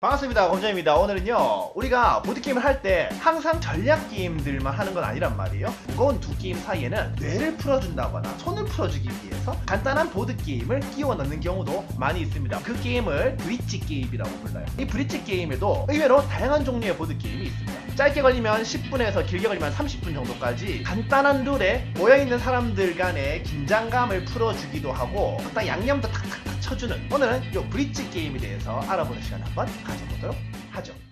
반갑습니다. 원정입니다. 오늘은요, 우리가 보드게임을 할 때 항상 전략 게임들만 하는 건 아니란 말이에요. 무거운 두 게임 사이에는 뇌를 풀어준다거나 손을 풀어주기 위해서 간단한 보드게임을 끼워 넣는 경우도 많이 있습니다. 그 게임을 브릿지 게임이라고 불러요. 이 브릿지 게임에도 의외로 다양한 종류의 보드게임이 있습니다. 짧게 걸리면 10분에서 길게 걸리면 30분 정도까지 간단한 룰에 모여있는 사람들 간의 긴장감을 풀어주기도 하고 딱 양념도 탁탁탁 쳐주는 오늘은 이 브릿지 게임에 대해서 알아보는 시간 한번 가져보도록 하죠.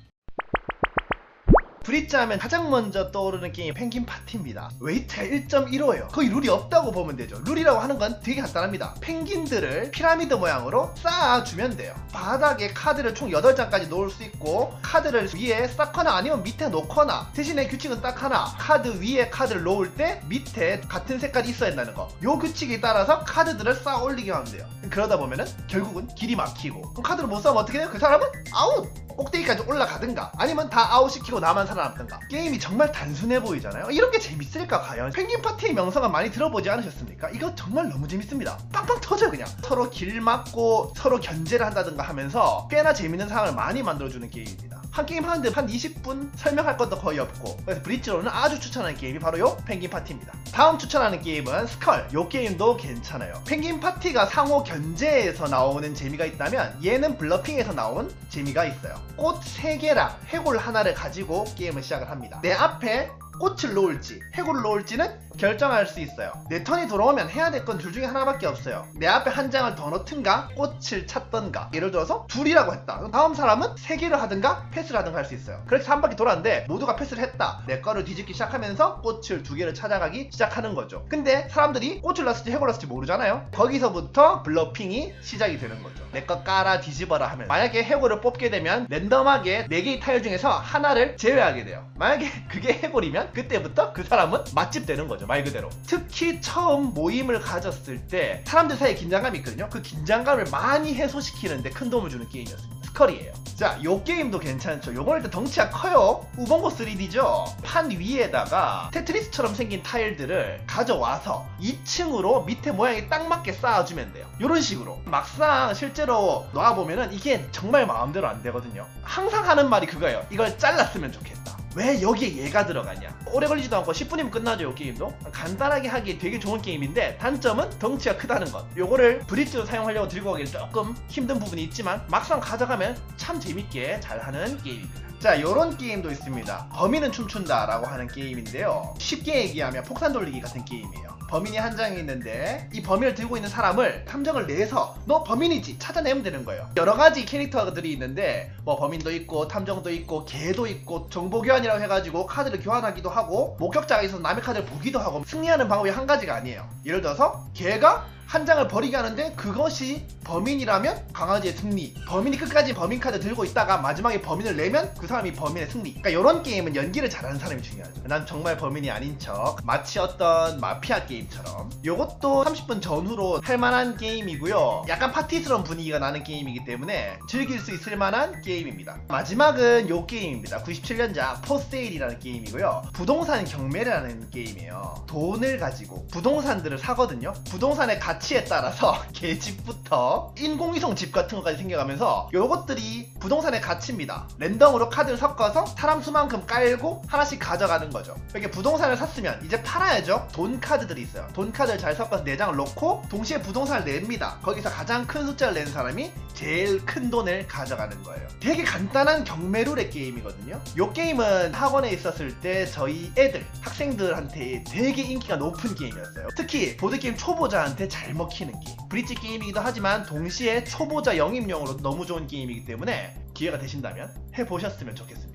브릿지 하면 가장 먼저 떠오르는 게임이 펭귄 파티입니다. 웨이트가 1.15예요. 거의 룰이 없다고 보면 되죠. 룰이라고 하는 건 되게 간단합니다. 펭귄들을 피라미드 모양으로 쌓아주면 돼요. 바닥에 카드를 총 8장까지 놓을 수 있고 카드를 위에 쌓거나 아니면 밑에 놓거나 대신에 규칙은 딱 하나 카드 위에 카드를 놓을 때 밑에 같은 색깔이 있어야 된다는 거. 요 규칙에 따라서 카드들을 쌓아 올리게 하면 돼요. 그러다 보면은 결국은 길이 막히고 그럼 카드를 못 쌓으면 어떻게 돼요? 그 사람은 아웃! 꼭대기까지 올라가든가 아니면 다 아웃시키고 나만 살아남든가. 게임이 정말 단순해 보이잖아요? 이런 게 재밌을까 과연? 펭귄 파티의 명성은 많이 들어보지 않으셨습니까? 이거 정말 너무 재밌습니다. 빵빵 터져요 그냥. 서로 길 막고 서로 견제를 한다든가 하면서 꽤나 재밌는 상황을 많이 만들어주는 게임입니다 한 게임 하는데 한 20분 설명할 것도 거의 없고 그래서 브릿지로는 아주 추천하는 게임이 바로 요 펭귄 파티입니다. 다음 추천하는 게임은 스컬. 요 게임도 괜찮아요. 펭귄 파티가 상호 견제에서 나오는 재미가 있다면 얘는 블러핑에서 나온 재미가 있어요. 꽃 3개랑 해골 하나를 가지고 게임을 시작을 합니다. 내 앞에 꽃을 놓을지 해골을 놓을지는 결정할 수 있어요. 내 턴이 돌아오면 해야 될 건 둘 중에 하나밖에 없어요. 내 앞에 한 장을 더 넣든가 꽃을 찾던가. 예를 들어서 둘이라고 했다. 다음 사람은 세 개를 하든가 패스를 하든가 할 수 있어요. 해서 한 바퀴 돌았는데 모두가 패스를 했다. 내 거를 뒤집기 시작하면서 꽃을 두 개를 찾아가기 시작하는 거죠. 근데 사람들이 꽃을 넣었을지 해골을 넣었을지 모르잖아요. 거기서부터 블러핑이 시작이 되는 거죠. 내 거 깔아 뒤집어라 하면. 만약에 해골을 뽑게 되면 랜덤하게 4개의 타일 중에서 하나를 제외하게 돼요. 만약에 그게 해골이면 그때부터 그 사람은 맛집 되는 거죠 말 그대로 특히 처음 모임을 가졌을 때 사람들 사이에 긴장감이 있거든요 그 긴장감을 많이 해소시키는데 큰 도움을 주는 게임이었습니다 스컬이에요 자, 요 게임도 괜찮죠. 요거는 일단 덩치가 커요. 우봉고 3D죠. 판 위에다가 테트리스처럼 생긴 타일들을 가져와서 2층으로 밑에 모양이 딱 맞게 쌓아주면 돼요. 요런 식으로. 막상 실제로 놔보면은 이게 정말 마음대로 안 되거든요. 항상 하는 말이 그거예요. 이걸 잘랐으면 좋겠다. 왜 여기에 얘가 들어가냐? 오래 걸리지도 않고 10분이면 끝나죠, 이 게임도. 간단하게 하기 되게 좋은 게임인데 단점은 덩치가 크다는 것. 요거를 브릿지로 사용하려고 들고 가기는 조금 힘든 부분이 있지만 막상 가져가면 참 재밌게 잘하는 게임입니다. 자, 요런 게임도 있습니다. 범인은 춤춘다 라고 하는 게임인데요. 쉽게 얘기하면 폭탄 돌리기 같은 게임이에요. 범인이 한 장이 있는데 이 범인을 들고 있는 사람을 탐정을 내서 너 범인이지 찾아내면 되는 거예요. 여러 가지 캐릭터들이 있는데 뭐 범인도 있고 탐정도 있고 개도 있고 정보 교환이라고 해가지고 카드를 교환하기도 하고 목격자가 있어서 남의 카드를 보기도 하고 승리하는 방법이 한 가지가 아니에요. 예를 들어서 개가 한 장을 버리게 하는데 그것이 범인이라면 강아지의 승리. 범인이 끝까지 범인 카드 들고 있다가 마지막에 범인을 내면 그 사람이 범인의 승리. 그러니까 이런 게임은 연기를 잘하는 사람이 중요하죠. 난 정말 범인이 아닌 척 마치 어떤 마피아 게임처럼. 요것도 30분 전후로 할 만한 게임이고요. 약간 파티스러운 분위기가 나는 게임이기 때문에 즐길 수 있을 만한 게임입니다. 마지막은 요 게임입니다. 97년작 포세일이라는 게임이고요. 부동산 경매라는 게임이에요. 돈을 가지고 부동산들을 사거든요. 부동산의 가 치에 따라서 계집부터 인공위성 집 같은 것까지 생겨가면서 요것들이 부동산의 가치입니다. 랜덤으로 카드를 섞어서 사람 수만큼 깔고 하나씩 가져가는 거죠. 이렇게 부동산을 샀으면 이제 팔아야죠. 돈 카드들이 있어요. 돈 카드를 잘 섞어서 4장을 놓고 동시에 부동산을 냅니다. 거기서 가장 큰 숫자를 낸 사람이 제일 큰 돈을 가져가는 거예요. 되게 간단한 경매룰의 게임이거든요. 요 게임은 학원에 있었을 때 저희 애들, 학생들한테 되게 인기가 높은 게임이었어요. 특히 보드게임 초보자한테 잘 먹히는 게임. 브릿지 게임이기도 하지만 동시에 초보자 영입용으로 너무 좋은 게임이기 때문에 기회가 되신다면 해보셨으면 좋겠습니다.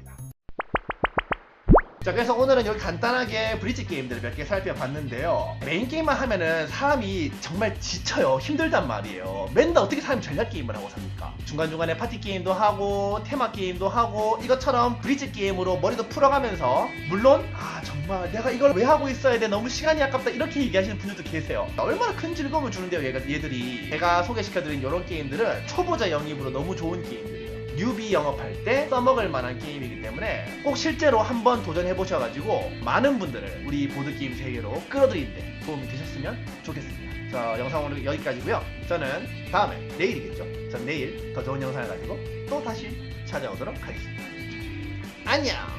자 그래서 오늘은 여기 간단하게 브릿지 게임들을 몇 개 살펴봤는데요. 메인 게임만 하면은 사람이 정말 지쳐요. 힘들단 말이에요. 맨날 어떻게 사람이 전략 게임을 하고 삽니까? 중간중간에 파티 게임도 하고 테마 게임도 하고 이것처럼 브릿지 게임으로 머리도 풀어가면서 물론 아 정말 내가 이걸 왜 하고 있어야 돼? 너무 시간이 아깝다. 이렇게 얘기하시는 분들도 계세요. 얼마나 큰 즐거움을 주는데요 얘들이. 제가 소개시켜드린 이런 게임들은 초보자 영입으로 너무 좋은 게임들이에요 뉴비 영업할 때 써먹을 만한 게임이기 때문에 꼭 실제로 한번 도전해 보셔가지고 많은 분들을 우리 보드게임 세계로 끌어들이는데 도움이 되셨으면 좋겠습니다. 자 영상 오늘 여기까지고요. 저는 다음에 내일이겠죠. 전 내일 더 좋은 영상을 가지고 또 다시 찾아오도록 하겠습니다. 안녕!